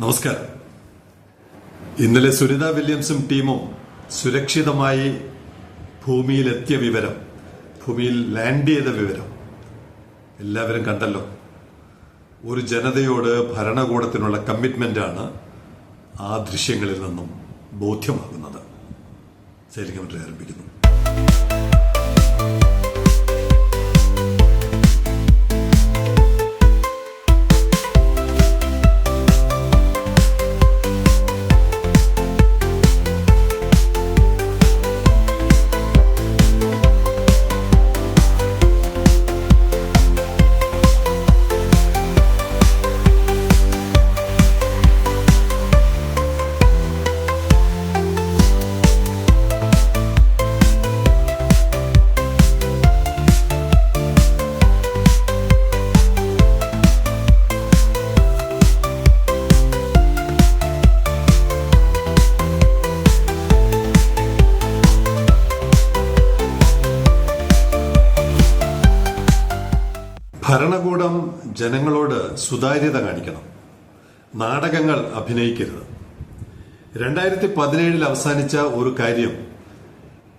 നമസ്കാരം. ഇന്നലെ സുനിത വില്യംസും ടീമും സുരക്ഷിതമായി ഭൂമിയിലെത്തിയ വിവരം ഭൂമിയിൽ ലാൻഡ് ചെയ്ത വിവരം എല്ലാവരും കണ്ടല്ലോ. ഒരു ജനതയോട് ഭരണകൂടത്തിനുള്ള കമ്മിറ്റ്മെന്റാണ് ആ ദൃശ്യങ്ങളിൽ നിന്നും ബോധ്യമാകുന്നത്. സൈനികമന്ത്രി ആരംഭിക്കുന്നു. ജനങ്ങളോട് സുതാര്യത കാണിക്കണം. നാടകങ്ങൾ അഭിനയിക്കരുത്. രണ്ടായിരത്തി പതിനേഴിൽ അവസാനിച്ച ഒരു കാര്യം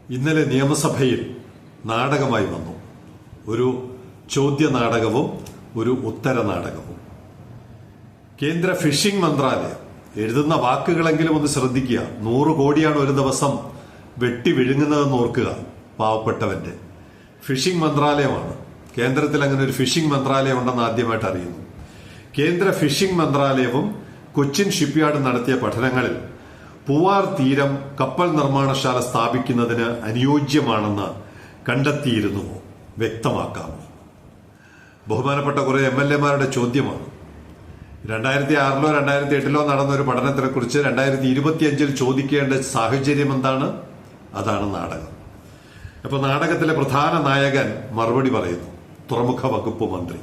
ഇന്നലെ നിയമസഭയിൽ നാടകമായി വന്നു. ഒരു ചോദ്യ നാടകവും ഒരു ഉത്തര നാടകവും കേന്ദ്ര ഫിഷിംഗ് മന്ത്രാലയം എഴുതുന്ന വാക്കുകളെങ്കിലും ഒന്ന് ശ്രദ്ധിക്കുക. നൂറ് കോടിയാണ് ഒരു ദിവസം വെട്ടി വിഴുങ്ങുന്നതെന്ന് ഓർക്കുക പാവപ്പെട്ടവന്റെ. ഫിഷിംഗ് മന്ത്രാലയമാണ് കേന്ദ്രത്തിൽ അങ്ങനെ ഒരു ഫിഷിംഗ് മന്ത്രാലയം ഉണ്ടെന്ന് ആദ്യമായിട്ട് അറിയുന്നു. കേന്ദ്ര ഫിഷിംഗ് മന്ത്രാലയവും കൊച്ചിൻ ഷിപ്പ്യാർഡ് നടത്തിയ പഠനങ്ങളിൽ പൂവാർ തീരം കപ്പൽ നിർമ്മാണശാല സ്ഥാപിക്കുന്നതിന് അനുയോജ്യമാണെന്ന് കണ്ടെത്തിയിരുന്നു. വ്യക്തമാക്കാമോ? ബഹുമാനപ്പെട്ട കുറെ എം എൽ എമാരുടെ ചോദ്യമാണ്. രണ്ടായിരത്തി ആറിലോ രണ്ടായിരത്തി എട്ടിലോ നടന്ന ഒരു പഠനത്തിനെ കുറിച്ച് രണ്ടായിരത്തി ഇരുപത്തിയഞ്ചിൽ ചോദിക്കേണ്ട സാഹചര്യം എന്താണ്? അതാണ് നാടകം. അപ്പൊ നാടകത്തിലെ പ്രധാന നായകൻ മറുപടി പറയുന്നു. തുറമുഖ വകുപ്പ് മന്ത്രി.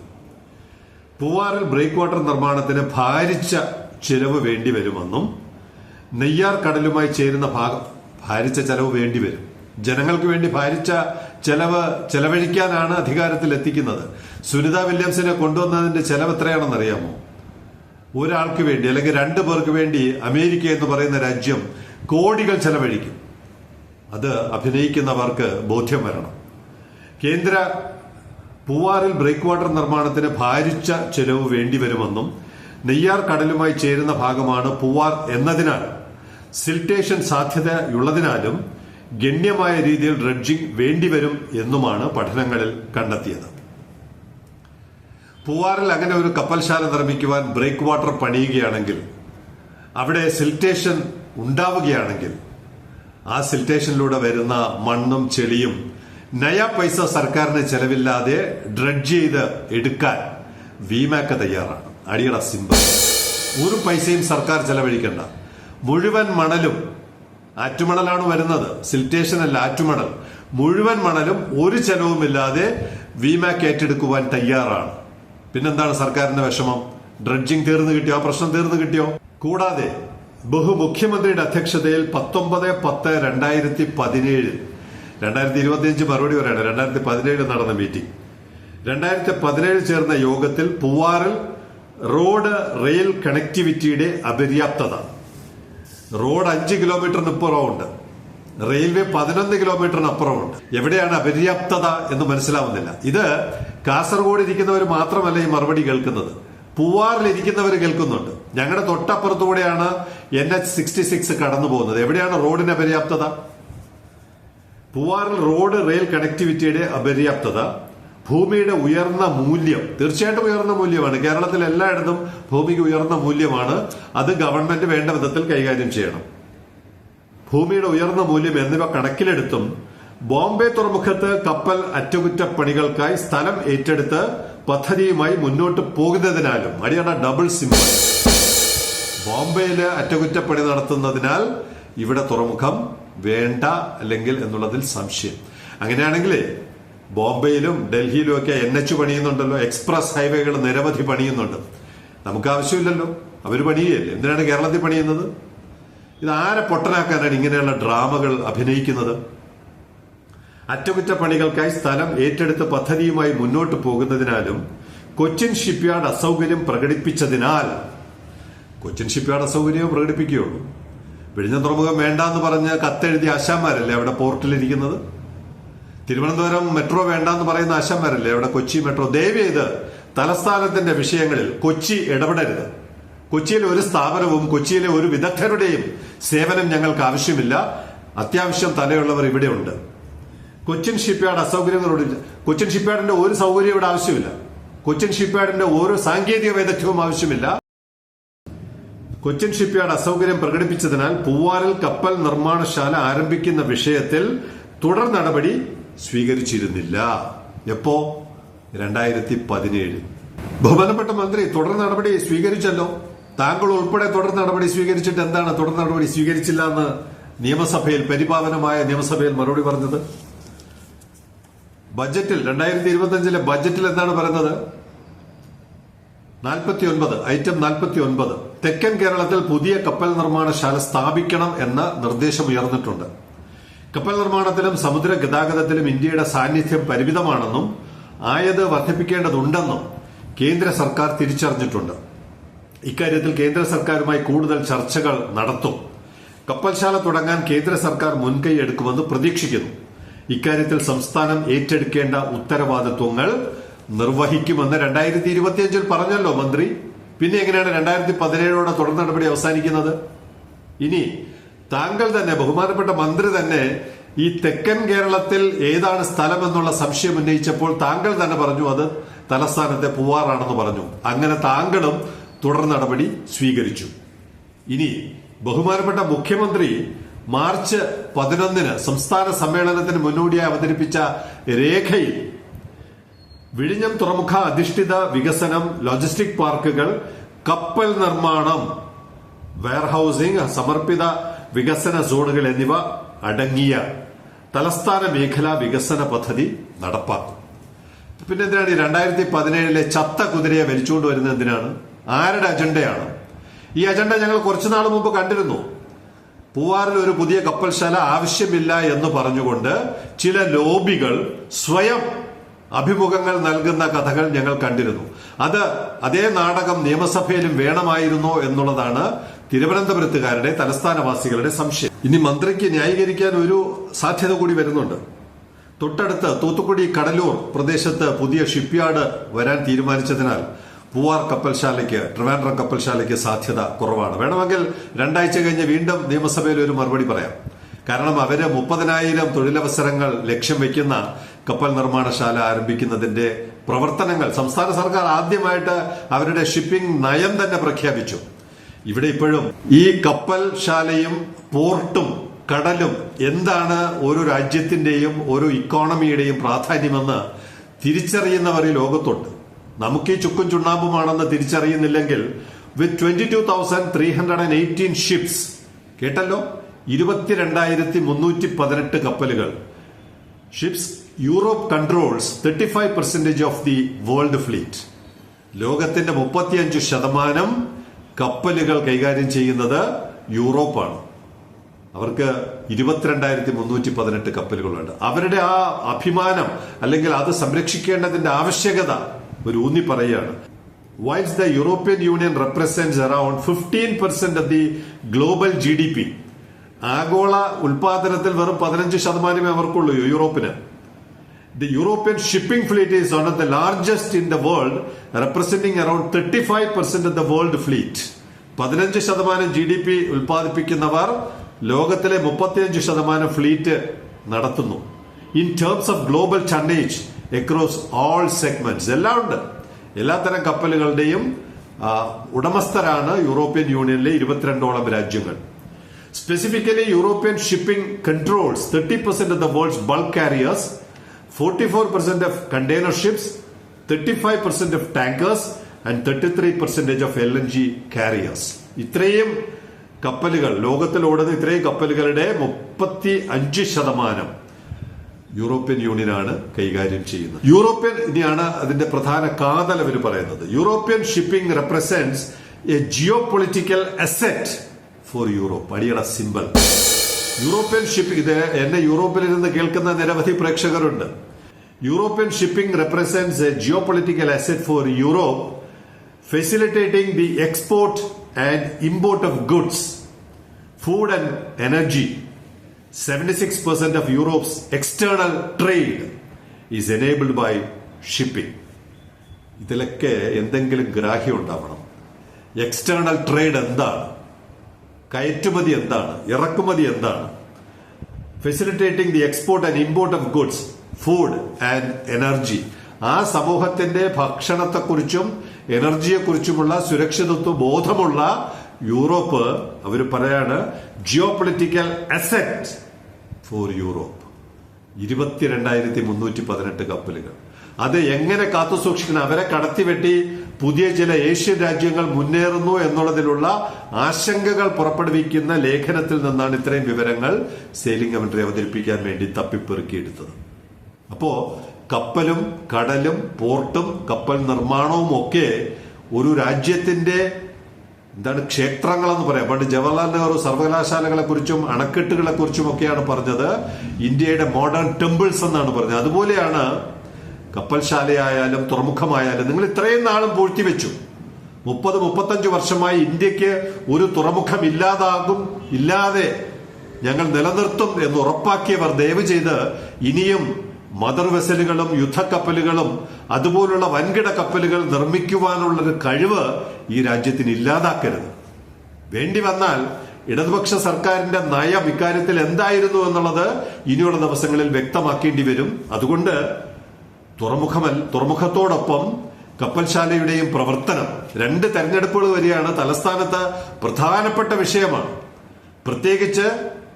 പൂവാറിൽ ബ്രേക്ക് വാട്ടർ നിർമ്മാണത്തിന് ഭാരിച്ച ചിലവ് വേണ്ടിവരുമെന്നും നെയ്യാർ കടലുമായി ചേരുന്ന ഭാഗം ഭാരിച്ച ചെലവ് വേണ്ടിവരും. ജനങ്ങൾക്ക് വേണ്ടി ഭാരിച്ച ചെലവ് ചെലവഴിക്കാനാണ് അധികാരത്തിൽ എത്തിക്കുന്നത് സുനിത വില്യംസിനെ കൊണ്ടുവന്നതിന്റെ ചെലവ് എത്രയാണെന്ന് അറിയാമോ ഒരാൾക്ക് വേണ്ടി അല്ലെങ്കിൽ രണ്ടു പേർക്ക് വേണ്ടി അമേരിക്ക എന്ന് പറയുന്ന രാജ്യം കോടികൾ ചെലവഴിക്കും. അത് അഭിനയിക്കുന്നവർക്ക് ബോധ്യം വരണം. കേന്ദ്ര പൂവാറിൽ ബ്രേക്ക് വാട്ടർ നിർമ്മാണത്തിന് ഭാരിച്ച ചെലവ് വേണ്ടിവരുമെന്നും നെയ്യാർ കടലുമായി ചേരുന്ന ഭാഗമാണ് പൂവാർ എന്നതിനാൽ സിൽട്ടേഷൻ സാധ്യതയുള്ളതിനാലും ഗണ്യമായ രീതിയിൽ ഡ്രഡ്ജിംഗ് വേണ്ടിവരും എന്നുമാണ് പഠനങ്ങളിൽ കണ്ടെത്തിയത്. പൂവാറിൽ അങ്ങനെ ഒരു കപ്പൽശാല നിർമ്മിക്കുവാൻ ബ്രേക്ക് വാട്ടർ പണിയുകയാണെങ്കിൽ അവിടെ സിൽറ്റേഷൻ ഉണ്ടാവുകയാണെങ്കിൽ ആ സിൽറ്റേഷനിലൂടെ വരുന്ന മണ്ണും ചെളിയും നയ പൈസ സർക്കാരിന് ചെലവില്ലാതെ ഡ്രഡ്ജ് ചെയ്ത് എടുക്കാൻ വിമാക്ക തയ്യാറാണ്. അടിയട സിമ്പിൾ ഒരു പൈസയും സർക്കാർ ചെലവഴിക്കണ്ട. മുഴുവൻ മണലും ആറ്റുമണലാണ് വരുന്നത്. സിൽറ്റേഷൻ അല്ല ആറ്റുമണൽ. മുഴുവൻ മണലും ഒരു ചെലവുമില്ലാതെ വിമാക്ക് ഏറ്റെടുക്കുവാൻ തയ്യാറാണ്. പിന്നെന്താണ് സർക്കാരിന്റെ വിഷമം? ഡ്രഡ്ജിങ് തീർന്നു കിട്ടിയോ? പ്രശ്നം തീർന്നു കിട്ടിയോ? കൂടാതെ ബഹുമുഖ്യമന്ത്രിയുടെ അധ്യക്ഷതയിൽ പത്തൊമ്പത് പത്ത് രണ്ടായിരത്തി പതിനേഴ് രണ്ടായിരത്തി ഇരുപത്തിയഞ്ച് മറുപടി പറയണം. രണ്ടായിരത്തി പതിനേഴ് നടന്ന മീറ്റിംഗ് രണ്ടായിരത്തി പതിനേഴ് ചേർന്ന യോഗത്തിൽ പൂവാറിൽ റോഡ് റെയിൽ കണക്ടിവിറ്റിയുടെ അപര്യാപ്തത. റോഡ് അഞ്ച് കിലോമീറ്ററിന് ഇപ്പുറമുണ്ട്. റെയിൽവേ പതിനൊന്ന് കിലോമീറ്ററിന് അപ്പുറമുണ്ട്. എവിടെയാണ് അപര്യാപ്തത എന്ന് മനസ്സിലാവുന്നില്ല. ഇത് കാസർഗോഡ് ഇരിക്കുന്നവർ മാത്രമല്ല ഈ മറുപടി കേൾക്കുന്നത്. പൂവാറിൽ ഇരിക്കുന്നവർ കേൾക്കുന്നുണ്ട്. ഞങ്ങളുടെ തൊട്ടപ്പുറത്തുകൂടെയാണ് എൻ എച്ച് സിക്സ്റ്റി സിക്സ് കടന്നു പോകുന്നത് എവിടെയാണ് റോഡിന് അപര്യാപ്തത? പൂവാറിൽ റോഡ് റെയിൽ കണക്ടിവിറ്റിയുടെ അപര്യാപ്തത ഭൂമിയുടെ ഉയർന്ന മൂല്യം. തീർച്ചയായിട്ടും ഉയർന്ന മൂല്യമാണ്. കേരളത്തിൽ എല്ലായിടത്തും ഭൂമിക്ക് ഉയർന്ന മൂല്യമാണ്. അത് ഗവൺമെന്റ് വേണ്ട വിധത്തിൽ കൈകാര്യം ചെയ്യണം. ഭൂമിയുടെ ഉയർന്ന മൂല്യം എന്നിവ കണക്കിലെടുത്തും ബോംബെ തുറമുഖത്ത് കപ്പൽ അറ്റകുറ്റപ്പണികൾക്കായി സ്ഥലം ഏറ്റെടുത്ത് പദ്ധതിയുമായി മുന്നോട്ട് പോകുന്നതിനാലും അടിയാണ് ഡബിൾ സിമ്പിൾ ബോംബെയിൽ അറ്റകുറ്റപ്പണി നടത്തുന്നതിനാൽ ഇവിടെ തുറമുഖം വേണ്ട അല്ലെങ്കിൽ എന്നുള്ളതിൽ സംശയം. അങ്ങനെയാണെങ്കിൽ ബോംബെയിലും ഡൽഹിയിലും ഒക്കെ എൻ എച്ച് പണിയുന്നുണ്ടല്ലോ എക്സ്പ്രസ് ഹൈവേകൾ നിരവധി പണിയുന്നുണ്ട്. നമുക്ക് ആവശ്യമില്ലല്ലോ അവർ പണിയല്ലേ എന്തിനാണ് കേരളത്തിൽ പണിയുന്നത്? ഇത് ആരെ പൊട്ടനാക്കാനാണ് ഇങ്ങനെയുള്ള ഡ്രാമകൾ അഭിനയിക്കുന്നത്? അറ്റകുറ്റപ്പണികൾക്കായി സ്ഥലം ഏറ്റെടുത്ത് പദ്ധതിയുമായി മുന്നോട്ട് പോകുന്നതിനാലും കൊച്ചിൻ ഷിപ്പ്യാർഡ് അസൗകര്യം പ്രകടിപ്പിച്ചതിനാൽ കൊച്ചിൻ ഷിപ്പ്യാർഡ് അസൗകര്യം പ്രകടിപ്പിക്കുകയുള്ളൂ. വിഴിഞ്ഞം തുറമുഖം വേണ്ട എന്ന് പറഞ്ഞ് കത്തെഴുതിയ ആശാന്മാരല്ലേ അവിടെ പോർട്ടിലിരിക്കുന്നത്? തിരുവനന്തപുരം മെട്രോ വേണ്ടാന്ന് പറയുന്ന ആശാന്മാരല്ലേ അവിടെ കൊച്ചി മെട്രോ? ദയവ് ചെയ്ത് തലസ്ഥാനത്തിന്റെ വിഷയങ്ങളിൽ കൊച്ചി ഇടപെടരുത്. കൊച്ചിയിലെ ഒരു സ്ഥാപനവും കൊച്ചിയിലെ ഒരു വിദഗ്ധരുടെയും സേവനം ഞങ്ങൾക്ക് ആവശ്യമില്ല. അത്യാവശ്യം തലയുള്ളവർ ഇവിടെയുണ്ട്. കൊച്ചിൻ ഷിപ്പ്യാർഡ് അസൗകര്യങ്ങളോട് കൊച്ചിൻ ഷിപ്പ്യാർഡിന്റെ ഒരു സൗകര്യം ഇവിടെ ആവശ്യമില്ല. കൊച്ചിൻ ഷിപ്പ്യാർഡിന്റെ ഓരോ സാങ്കേതിക വൈദഗ്ധ്യവും ആവശ്യമില്ല. കൊച്ചിൻ ഷിപ്പ്യാർഡ് അസൌകര്യം പ്രകടിപ്പിച്ചതിനാൽ പൂവാറിൽ കപ്പൽ നിർമ്മാണശാല ആരംഭിക്കുന്ന വിഷയത്തിൽ തുടർ നടപടി സ്വീകരിച്ചിരുന്നില്ല. എപ്പോ? രണ്ടായിരത്തി പതിനേഴ് ബഹുമാനപ്പെട്ട മന്ത്രി തുടർ നടപടി സ്വീകരിച്ചല്ലോ. താങ്കൾ ഉൾപ്പെടെ തുടർ നടപടി സ്വീകരിച്ചിട്ട് എന്താണ് തുടർ നടപടി സ്വീകരിച്ചില്ല എന്ന് നിയമസഭയിൽ പരിപാലനമായ നിയമസഭയിൽ മറുപടി പറഞ്ഞത്? ബജറ്റിൽ രണ്ടായിരത്തി ഇരുപത്തിയഞ്ചിലെ ബജറ്റിൽ എന്താണ് പറയുന്നത്? നാൽപ്പത്തി ഒൻപത് ഐറ്റം നാൽപ്പത്തി ഒൻപത് തെക്കൻ കേരളത്തിൽ പുതിയ കപ്പൽ നിർമ്മാണശാല സ്ഥാപിക്കണം എന്ന നിർദ്ദേശം ഉയർന്നിട്ടുണ്ട് കപ്പൽ നിർമ്മാണത്തിലും സമുദ്ര ഗതാഗതത്തിലും ഇന്ത്യയുടെ സാന്നിധ്യം പരിമിതമാണെന്നും ആയത് വർദ്ധിപ്പിക്കേണ്ടതുണ്ടെന്നും കേന്ദ്ര സർക്കാർ തിരിച്ചറിഞ്ഞിട്ടുണ്ട്. ഇക്കാര്യത്തിൽ കേന്ദ്ര സർക്കാരുമായി കൂടുതൽ ചർച്ചകൾ നടത്തും. കപ്പൽശാല തുടങ്ങാൻ കേന്ദ്ര സർക്കാർ മുൻകൈ എടുക്കുമെന്ന് പ്രതീക്ഷിക്കുന്നു. ഇക്കാര്യത്തിൽ സംസ്ഥാനം ഏറ്റെടുക്കേണ്ട ഉത്തരവാദിത്വങ്ങൾ നിർവഹിക്കുമെന്ന് രണ്ടായിരത്തി ഇരുപത്തിയഞ്ചിൽ പറഞ്ഞല്ലോ മന്ത്രി. പിന്നെ എങ്ങനെയാണ് രണ്ടായിരത്തി പതിനേഴോടെ തുടർ നടപടി അവസാനിക്കുന്നത്? ഇനി താങ്കൾ തന്നെ ബഹുമാനപ്പെട്ട മന്ത്രി തന്നെ ഈ തെക്കൻ കേരളത്തിൽ ഏതാണ് സ്ഥലം എന്നുള്ള സംശയം ഉന്നയിച്ചപ്പോൾ താങ്കൾ തന്നെ പറഞ്ഞു അത് തലസ്ഥാനത്തെ പൂവാറാണെന്ന് പറഞ്ഞു. അങ്ങനെ താങ്കളും തുടർ നടപടി സ്വീകരിച്ചു. ഇനി ബഹുമാനപ്പെട്ട മുഖ്യമന്ത്രി മാർച്ച് പതിനൊന്നിന് സംസ്ഥാന സമ്മേളനത്തിന് മുന്നോടിയായി അവതരിപ്പിച്ച രേഖയിൽ വിഴിഞ്ഞം തുറമുഖ അധിഷ്ഠിത വികസനം ലോജിസ്റ്റിക് പാർക്കുകൾ കപ്പൽ നിർമ്മാണം വെയർഹൌസിംഗ് സമർപ്പിത വികസന സോണുകൾ എന്നിവ അടങ്ങിയ തലസ്ഥാന മേഖലാ വികസന പദ്ധതി നടപ്പാക്കും. പിന്നെ എന്തിനാണ് ഈ രണ്ടായിരത്തി പതിനേഴിലെ ചത്ത കുതിരയെ വലിച്ചുകൊണ്ട് വരുന്നത് എന്തിനാണ്? ആരുടെ അജണ്ടയാണ്? ഈ അജണ്ട ഞങ്ങൾ കുറച്ചുനാൾ മുമ്പ് കണ്ടിരുന്നു. പൂവാറിൽ ഒരു പുതിയ കപ്പൽശാല ആവശ്യമില്ല എന്ന് പറഞ്ഞുകൊണ്ട് ചില ലോബികൾ സ്വയം അഭിമുഖങ്ങൾ നൽകുന്ന കഥകൾ ഞങ്ങൾ കണ്ടിരുന്നു. അത് അതേ നാടകം നിയമസഭയിലും വേണമായിരുന്നോ എന്നുള്ളതാണ് തിരുവനന്തപുരത്തുകാരുടെ തലസ്ഥാനവാസികളുടെ സംശയം. ഇനി മന്ത്രിക്ക് ന്യായീകരിക്കാൻ ഒരു സാധ്യത കൂടി വരുന്നുണ്ട്. തൊട്ടടുത്ത് തൂത്തുക്കുടി കടലൂർ പ്രദേശത്ത് പുതിയ ഷിപ്പ്യാർഡ് വരാൻ തീരുമാനിച്ചതിനാൽ പൂവാർ കപ്പൽശാലയ്ക്ക് ട്രിവാൻഡ്രം കപ്പൽശാലയ്ക്ക് സാധ്യത കുറവാണ്. വേണമെങ്കിൽ രണ്ടാഴ്ച കഴിഞ്ഞ് വീണ്ടും നിയമസഭയിൽ ഒരു മറുപടി പറയാം. കാരണം അവർ മുപ്പതിനായിരം തൊഴിലവസരങ്ങൾ ലക്ഷ്യം വെക്കുന്ന കപ്പൽ നിർമ്മാണശാല ആരംഭിക്കുന്നതിന്റെ പ്രവർത്തനങ്ങൾ സംസ്ഥാന സർക്കാർ ആദ്യമായിട്ട് അവരുടെ ഷിപ്പിംഗ് നയം തന്നെ പ്രഖ്യാപിച്ചു. ഇവിടെ ഇപ്പോഴും ഈ കപ്പൽ ശാലയും പോർട്ടും കടലും എന്താണ് ഓരോ രാജ്യത്തിന്റെയും ഓരോ ഇക്കോണമിയുടെയും പ്രാധാന്യമെന്ന് തിരിച്ചറിയുന്നവർ ഈ ലോകത്തുണ്ട്. നമുക്ക് ഈ ചുക്കും ചുണ്ണാമ്പുമാണെന്ന് തിരിച്ചറിയുന്നില്ലെങ്കിൽ with twenty two thousand three hundred and eighteen ships കേട്ടല്ലോ? ഇരുപത്തിരണ്ടായിരത്തി മുന്നൂറ്റി പതിനെട്ട് കപ്പലുകൾ. Ships Europe controls thirty five percentage of the world fleet ലോകത്തിന്റെ മുപ്പത്തിയഞ്ച് ശതമാനം കപ്പലുകൾ കൈകാര്യം ചെയ്യുന്നത് യൂറോപ്പാണ്. അവർക്ക് ഇരുപത്തിരണ്ടായിരത്തി മുന്നൂറ്റി പതിനെട്ട് കപ്പലുകളുണ്ട്. അവരുടെ ആ അഭിമാനം അല്ലെങ്കിൽ അത് സംരക്ഷിക്കേണ്ടതിന്റെ ആവശ്യകത ഒരു ഊന്നി പറയുകയാണ് while the European Union represent around fifteen percent of the global G D P ആഗോള ഉൽപാദനത്തിൽ വെറും പതിനഞ്ച് ശതമാനമേ അവർക്കുള്ളൂ യൂറോപ്പിന്. The European shipping fleet is one of the largest in the world, representing around 35% of the world fleet. പതിനഞ്ച് ശതമാനം G D P ഉൽപ്പാദിപ്പിക്കുന്നവർ ലോകത്തിലെ മുപ്പത്തിയഞ്ച് ശതമാനം fleet നടത്തുന്നു. In terms of global tonnage across all segments എല്ലാം ഉണ്ട്. എല്ലാത്തരം കപ്പലുകളുടെയും ഉടമസ്ഥരാണ് യൂറോപ്യൻ യൂണിയനിലെ ഇരുപത്തിരണ്ടോളം രാജ്യങ്ങൾ. Specifically European shipping controls 30% of the world's bulk carriers, 44% of container ships, 35% of tankers, and 33% of LNG carriers. ഇത്രയും കപ്പലുകൾ ലോകത്തിൽ ഇത്രയും കപ്പലുകളുടെ മുപ്പത്തി അഞ്ച് ശതമാനം യൂറോപ്യൻ യൂണിയനാണ് കൈകാര്യം ചെയ്യുന്നത്. യൂറോപ്യൻ ഇനിയാണ് അതിന്റെ പ്രധാന കാതൽ അവർ പറയുന്നത്. European shipping represents a geopolitical asset for Europe അടിയുടെ സിമ്പൽ യൂറോപ്യൻ ഷിപ്പിംഗ് ഇത് എന്നെ യൂറോപ്പിൽ ഇരുന്ന് കേൾക്കുന്ന നിരവധി പ്രേക്ഷകരുണ്ട്. European shipping represents a geopolitical asset for Europe facilitating the export and import of goods food and energy 76% of Europe's external trade is enabled by shipping ഇതിലൊക്കെ എന്തെങ്കിലും ഗ്രാഹ്യം ഉണ്ടാവണം. എക്സ്റ്റേണൽ ട്രേഡ് എന്താണ്? കയറ്റുമതി എന്താണ്? ഇറക്കുമതി എന്താണ്? Facilitating the export and import of goods food and energy ആ സമൂഹത്തിന്റെ ഭക്ഷണത്തെക്കുറിച്ചും എനർജിയെക്കുറിച്ചുമുള്ള സുരക്ഷിതത്വ ബോധമുള്ള യൂറോപ്പ് അവർ പറയാണ് geopolitical asset for Europe ഇരുപത്തിരണ്ടായിരത്തി മുന്നൂറ്റി പതിനെട്ട് കപ്പലുകൾ. അത് എങ്ങനെ കാത്തു സൂക്ഷിക്കണം അവരെ കടത്തിവെട്ടി പുതിയ ചില ഏഷ്യൻ രാജ്യങ്ങൾ മുന്നേറുന്നു എന്നുള്ളതിലുള്ള ആശങ്കകൾ പുറപ്പെടുവിക്കുന്ന ലേഖനത്തിൽ നിന്നാണ് ഇത്രയും വിവരങ്ങൾ സെയിലിംഗ് കമന്ററി അവതരിപ്പിക്കാൻ വേണ്ടി തപ്പിപ്പെറുക്കിയെടുത്തത്. അപ്പോ കപ്പലും കടലും പോർട്ടും കപ്പൽ നിർമ്മാണവും ഒക്കെ ഒരു രാജ്യത്തിന്റെ എന്താണ് ക്ഷേത്രങ്ങളെന്ന് പറയാം. പണ്ട് ജവഹർലാൽ നെഹ്റു സർവകലാശാലകളെ കുറിച്ചും അണക്കെട്ടുകളെ കുറിച്ചും ഒക്കെയാണ് പറഞ്ഞത്. ഇന്ത്യയുടെ മോഡേൺ ടെമ്പിൾസ് എന്നാണ് പറഞ്ഞത്. അതുപോലെയാണ് കപ്പൽശാലയായാലും തുറമുഖമായാലും നിങ്ങൾ ഇത്രയും നാളും പൂഴ്ത്തിവെച്ചു മുപ്പത് മുപ്പത്തഞ്ച് വർഷമായി ഇന്ത്യയ്ക്ക് ഒരു തുറമുഖം ഇല്ലാതാകും ഇല്ലാതെ ഞങ്ങൾ നിലനിർത്തും എന്ന് ഉറപ്പാക്കിയവർ ദയവ് ചെയ്ത് ഇനിയും മദർ വെസലുകളും യുദ്ധക്കപ്പലുകളും അതുപോലുള്ള വൻകിട കപ്പലുകൾ നിർമ്മിക്കുവാനുള്ള ഒരു കഴിവ് ഈ രാജ്യത്തിന് ഇല്ലാതാക്കരുത്. വേണ്ടി വന്നാൽ ഇടതുപക്ഷ സർക്കാരിന്റെ നയം ഇക്കാര്യത്തിൽ എന്തായിരുന്നു എന്നുള്ളത് ഇനിയുള്ള ദിവസങ്ങളിൽ വ്യക്തമാക്കേണ്ടി വരും. അതുകൊണ്ട് തുറമുഖമൽ തുറമുഖത്തോടൊപ്പം കപ്പൽശാലയുടെയും പ്രവർത്തനം. രണ്ട് തെരഞ്ഞെടുപ്പുകൾ വരികയാണ് തലസ്ഥാനത്ത് പ്രധാനപ്പെട്ട വിഷയമാണ്. പ്രത്യേകിച്ച്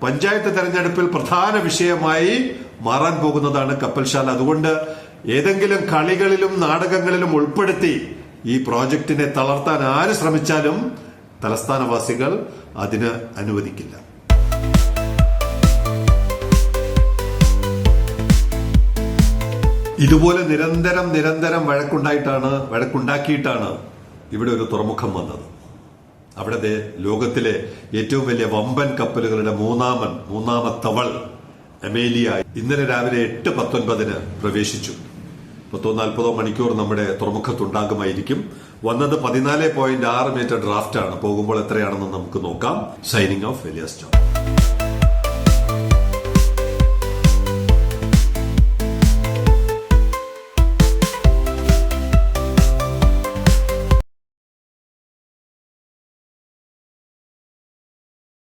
പഞ്ചായത്ത് തെരഞ്ഞെടുപ്പിൽ പ്രധാന വിഷയമായി മാറാൻ പോകുന്നതാണ് കപ്പൽശാല. അതുകൊണ്ട് ഏതെങ്കിലും കളികളിലും നാടകങ്ങളിലും ഉൾപ്പെടുത്തി ഈ പ്രോജക്റ്റിനെ തളർത്താൻ ആര് ശ്രമിച്ചാലും തലസ്ഥാനവാസികൾ അതിന് അനുവദിക്കില്ല. ഇതുപോലെ നിരന്തരം നിരന്തരം വഴക്കുണ്ടായിട്ടാണ് വഴക്കുണ്ടാക്കിയിട്ടാണ് ഇവിടെ ഒരു തുറമുഖം വന്നത്. അവിടെ ലോകത്തിലെ ഏറ്റവും വലിയ വമ്പൻ കപ്പലുകളുടെ മൂന്നാമൻ മൂന്നാമത്തവൾ അമേലിയ ഇന്നലെ രാവിലെ എട്ട് പത്തൊൻപതിന് പ്രവേശിച്ചു. പത്തോ നാൽപ്പതോ മണിക്കൂർ നമ്മുടെ തുറമുഖത്തുണ്ടാകുമായിരിക്കും. വന്നത് പതിനാല് പോയിന്റ് ആറ് മീറ്റർ ഡ്രാഫ്റ്റ് ആണ് പോകുമ്പോൾ എത്രയാണെന്ന് നമുക്ക് നോക്കാം. Signing off വെലിയ John